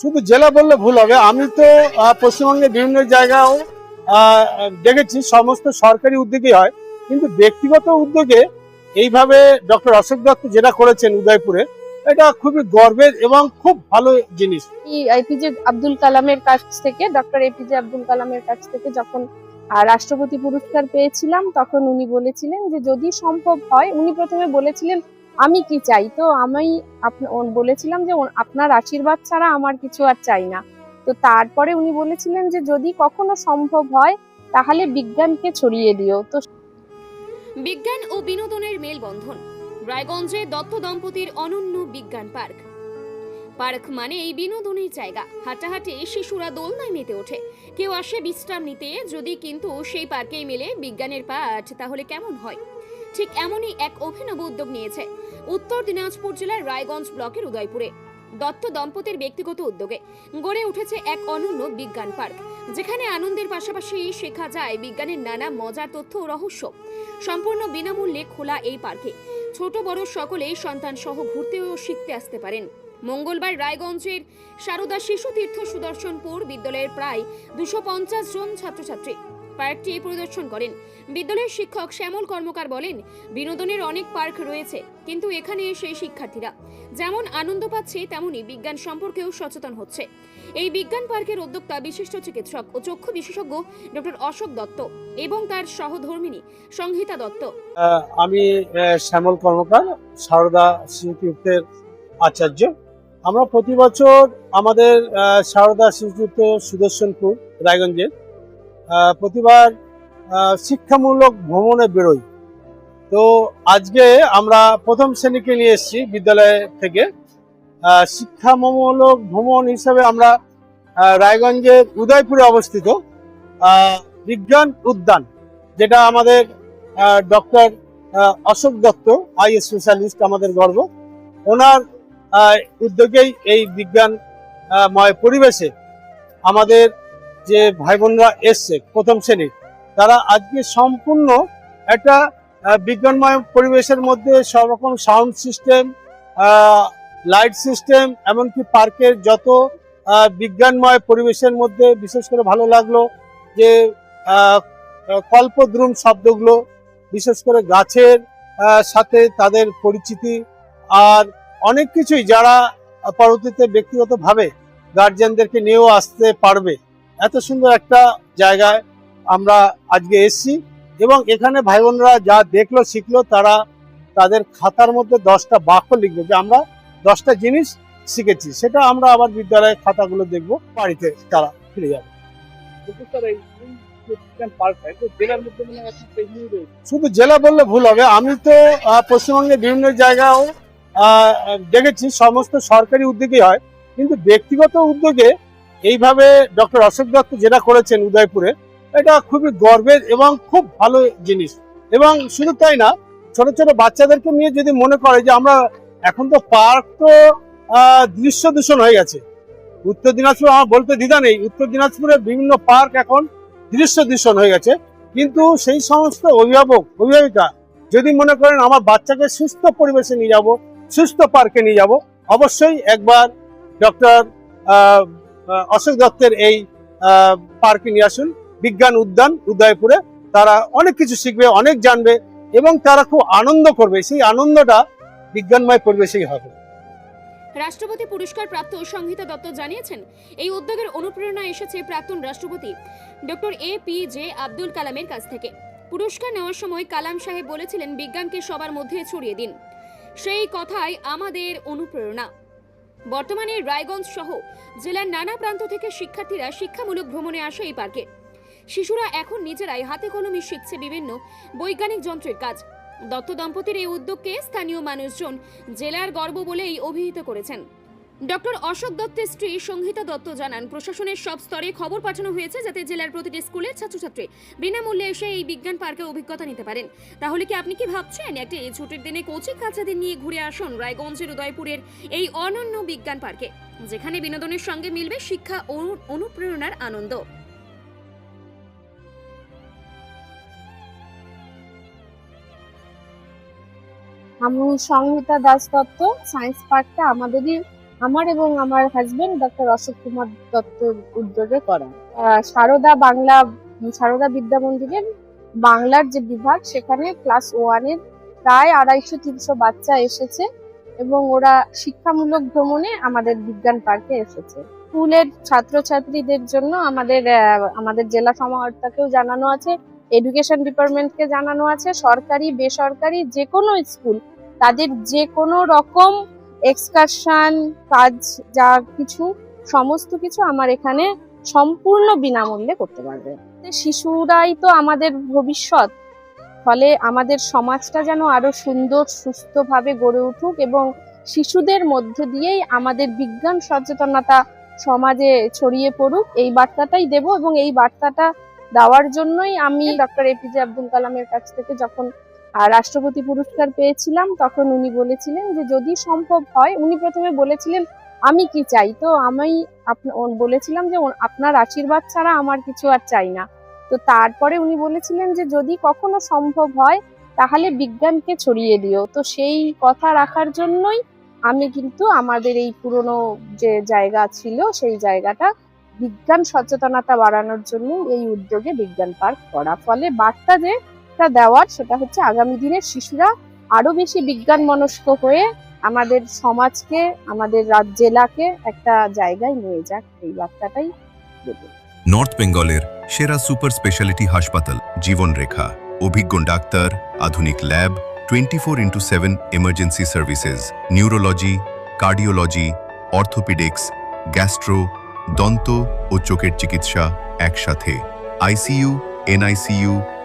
শুধু জেলা বললে ভুল হবে। আমি তো পশ্চিমবঙ্গের বিভিন্ন জায়গাও দেখেছি, সমস্ত সরকারি উদ্যোগই হয়। কিন্তু ব্যক্তিগত উদ্যোগে এইভাবে ডক্টর অশোক দত্ত যেটা করেছেন উদয়পুরে, এটা খুবই গর্বের এবং খুব ভালো জিনিস। এপিজে আব্দুল কালামের কাছ থেকে, ডক্টর এপিজে আব্দুল কালামের কাছ থেকে যখন রাষ্ট্রপতি পুরস্কার পেয়েছিলাম, তখন উনি বলেছিলেন যে যদি সম্ভব হয়, উনি প্রথমে বলেছিলেন আমি কি চাই? তো আমি বলেছিলাম যে আপনার আশীর্বাদ ছাড়া আমার কিছু আর চাই না। তো তারপরে উনি বলেছিলেন যে, যদি কখনো সম্ভব হয়, তাহলে বিজ্ঞানকে ছড়িয়ে দিও। তো বিজ্ঞান ও বিনোদনের মেলবন্ধন, রায়গঞ্জে দত্ত দম্পতির অনন্য বিজ্ঞান পার্ক। পার্ক মানে এই বিনোদনের জায়গা। হাঁটাহাঁটে শিশুরা দোলনায় মেতে ওঠে। কেউ আসে বিশ্রাম নিতে, যদি কিন্তু সেই পার্কেই মেলে বিজ্ঞানের পাঠ, তাহলে কেমন হয়? ঠিক এমনই এক অভিনব উদ্যোগ নিয়েছে। উত্তর দিনাজপুর জেলার রায়গঞ্জ ব্লকের উদয়পুরে। দত্ত দম্পতির ব্যক্তিগত উদ্যোগে গড়ে উঠেছে এক অনন্য বিজ্ঞান পার্ক, যেখানে আনন্দের পাশাপাশি শেখা যায় বিজ্ঞানের নানা মজার তথ্য ও রহস্য। সম্পূর্ণ বিনামূল্যে খোলা এই পার্কে ছোট বড় সকলেই সন্তান সহ ঘুরতে ও শিখতে আসতে পারেন। মঙ্গলবার রায়গঞ্জের সারদা শিশু তীর্থ সুদর্শনপুর বিদ্যালয়ের প্রায় দুশো জন ছাত্রছাত্রী পার্কটি পরিদর্শন করেন। বিদ্যালয়ের শিক্ষক শ্যামল কর্মকার বলেন বিনোদনের অনেক পার্ক রয়েছে কিন্তু এখানে সেই শিক্ষার্থীরা যেমন আনন্দ পাচ্ছে তেমনি বিজ্ঞান সম্পর্কেও সচেতন হচ্ছে। এই বিজ্ঞান পার্কের উদ্যোক্তা বিশিষ্ট চিকিৎসক ও চক্ষু বিশেষজ্ঞ ডক্টর অশোক দত্ত এবং তার সহধর্মিনী সংহিতা দত্ত। আমি শ্যামল কর্মকার সারদা শিশুতীর্থের আচার্য। আমরা প্রতি বছর আমাদের সারদা শিশুতীর্থ সুদর্শনপুর রায়গঞ্জে আহ, প্রতিবার শিক্ষামূলক ভ্রমণে বেরোই। তো আজকে আমরা প্রথম শ্রেণীকে নিয়ে এসেছি বিদ্যালয় থেকে। শিক্ষামূলক ভ্রমণ হিসাবে আমরা রায়গঞ্জের উদয়পুরে অবস্থিত বিজ্ঞান উদ্যান যেটা আমাদের doctor Ashok Dutta eye specialist আমাদের গর্ব। ওনার উদ্যোগেই এই বিজ্ঞান আহ, ময় পরিবেশে আমাদের যে ভাই বোনরা এসছে প্রথম শ্রেণির তারা আজকে সম্পূর্ণ একটা বিজ্ঞানময় পরিবেশের মধ্যে সব রকম সাউন্ড সিস্টেম লাইট সিস্টেম এমনকি পার্কের যত বিজ্ঞানময় পরিবেশের মধ্যে বিশেষ করে ভালো লাগল যে কল্পদ্রুম শব্দগুলো, বিশেষ করে গাছের সাথে তাদের পরিচিতি আর অনেক কিছুই যারা পরবর্তীতে ব্যক্তিগতভাবে গার্জিয়ানদেরকে নিয়েও আসতে পারবে। এত সুন্দর একটা জায়গায় আমরা আজকে এসেছি এবং এখানে ভাই বোনরা যা দেখল শিখলো তারা তাদের খাতার মধ্যে দশটা বাক্য লিখবে যে আমরা দশটা জিনিস শিখেছি। সেটা আমরা আবার বিদ্যালয়ের খাতাগুলো দেখব বাড়িতে তারা ফিরে যাবে। শুধু জেলা বললে ভুল হবে আমি তো আহ, পশ্চিমবঙ্গের বিভিন্ন জায়গাও দেখেছি সমস্ত সরকারি উদ্যোগই হয় কিন্তু ব্যক্তিগত উদ্যোগে এইভাবে ডক্টর অশোক দত্ত যেটা করেছেন উদয়পুরে, এটা খুবই গর্বের এবং খুব ভালো জিনিস। এবং শুধু তাই না, ছোট ছোট বাচ্চাদেরকে নিয়ে যদি মনে করে যে আমরা এখন তো পার্ক তো দৃশ্য দূষণ হয়ে গেছে। উত্তর দিনাজপুর আমার বলতে দ্বিধা নেই, উত্তর দিনাজপুরের বিভিন্ন পার্ক এখন দৃশ্য দূষণ হয়ে গেছে। কিন্তু সেই সমস্ত অভিভাবক, অভিভাবিকা যদি মনে করেন আমার বাচ্চাকে সুস্থ পরিবেশে নিয়ে যাব, সুস্থ পার্কে নিয়ে যাব, অবশ্যই একবার ডক্টর অশোক দত্তের এই পার্কে নিয়ে আসুন। বিজ্ঞান উদ্যান, উদয়পুরে। তারা অনেক কিছু শিখবে, অনেক জানবে এবং তারা খুব আনন্দ করবে। সেই আনন্দটা বিজ্ঞানময় পরিবেশেই হবে। রাষ্ট্রপতি পুরস্কার প্রাপ্ত সংহিতা দত্ত জানিয়েছেন, এই উদ্যোগের অনুপ্রেরণা এসেছে প্রাক্তন রাষ্ট্রপতি doctor A P J Abdul কালামের কাছ থেকে। পুরস্কার নেওয়ার সময় কালাম সাহেব বলেছিলেন, বিজ্ঞানকে সবার মধ্যে ছড়িয়ে দিন। সেই কথাই আমাদের অনুপ্রেরণা। বর্তমানে রায়গঞ্জ সহ জেলার নানা প্রান্ত থেকে শিক্ষার্থীরা শিক্ষামূলক ভ্রমণে আসে এই পার্কে। শিশুরা এখন নিজেরাই হাতে কলমে শিখছে বিভিন্ন বৈজ্ঞানিক যন্ত্রের কাজ। দত্ত দম্পতির এই উদ্যোগকে স্থানীয় মানুষজন জেলার গর্ব বলেই অভিহিত করেছেন। ডক্টর অশোক দত্তের স্ত্রী সংহিতা দত্ত জানান, প্রশাসনের সব স্তরে খবর পাঠানো হয়েছে যাতে জেলার প্রতিটি স্কুলের ছাত্রছাত্রী বিনামূল্যে এসে এই বিজ্ঞান পার্কে অভিজ্ঞতা নিতে পারেন। তাহলে কি আপনি কি ভাবছেন, একটা এই ছুটির দিনে কোচিং কাছাদের নিয়ে ঘুরে আসুন রায়গঞ্জের উদয়পুরের এই অনন্য বিজ্ঞান পার্কে, যেখানে বিনোদনের সঙ্গে মিলবে শিক্ষা ও অনুপ্রেরণার আনন্দ? আমি সংহিতা দাস দত্ত, সায়েন্স পার্কটা আমাদেরই আমার এবং আমার হাজবেন্ড ডক্টর অশোক কুমার দত্তর উদ্যোগে করা। সারদা বাংলা, সারদা বিদ্যা মন্দিরের বাংলার যে বিভাগ, সেখানে ক্লাস ওয়ানের প্রায় আড়াইশো তিনশো বাচ্চা এসেছে এবং ওরা শিক্ষামূলক ভ্রমণে আমাদের বিজ্ঞান পার্কে এসেছে। স্কুলের ছাত্রছাত্রীদের জন্য আমাদের আমাদের জেলা সমাহর্তাকেও জানানো আছে এডুকেশন ডিপার্টমেন্টকে জানানো আছে, সরকারি, বেসরকারি যে কোনো স্কুল, তাদের যে কোনো রকম এক্সকারশন কাজ, যা কিছু, সমস্ত কিছু আমার এখানে সম্পূর্ণ বিনামূল্যে করতে পারবে। শিশুরাই তো আমাদের ভবিষ্যৎ। ফলে আমাদের সমাজটা যেন আরও সুন্দর, সুস্থভাবে গড়ে উঠুক এবং শিশুদের মধ্য দিয়েই আমাদের বিজ্ঞান সচেতনতা সমাজে ছড়িয়ে পড়ুক, এই বার্তাটাই দেব এবং এই বার্তাটা দেওয়ার জন্যই আমি ডক্টর এপিজে আব্দুল কালামের কাছ থেকে যখন আহ, রাষ্ট্রপতি পুরস্কার পেয়েছিলাম তখন উনি বলেছিলেন যে যদি সম্ভব হয় উনি প্রথমে বলেছিলেন আমি কি চাই? তো আমি বলেছিলাম যে আপনার আশীর্বাদ ছাড়া আমার কিছু আর চাই না। তো তারপরে উনি বলেছিলেন যে যদি কখনো সম্ভব হয় তাহলে বিজ্ঞানকে ছড়িয়ে দিও। তো সেই কথা রাখার জন্যই আমি কিন্তু আমাদের এই পুরনো যে জায়গা ছিল সেই জায়গাটা বিজ্ঞান সচেতনতা বাড়ানোর জন্য এই উদ্যোগে বিজ্ঞান পার্ক করা। ফলে বার্তা যেটা দেওয়ার, সেটা হচ্ছে আগামী দিনের শিশুরা আরও বেশি বিজ্ঞান মনস্ক হয়ে আমাদের সমাজকে, আমাদের জেলাকে একটা জায়গায় নিয়ে যাক। এই বার্তাটাই নর্থ বেঙ্গলের সেরা সুপার স্পেশালিটি হাসপাতাল, জীবনরেখা। অভিজ্ঞ ডাক্তার, আধুনিক lab, twenty four into seven emergency services, neurology, cardiology, orthopaedics, gastro, দন্ত ও চোখের চিকিৎসা একসাথে। ICU, NICU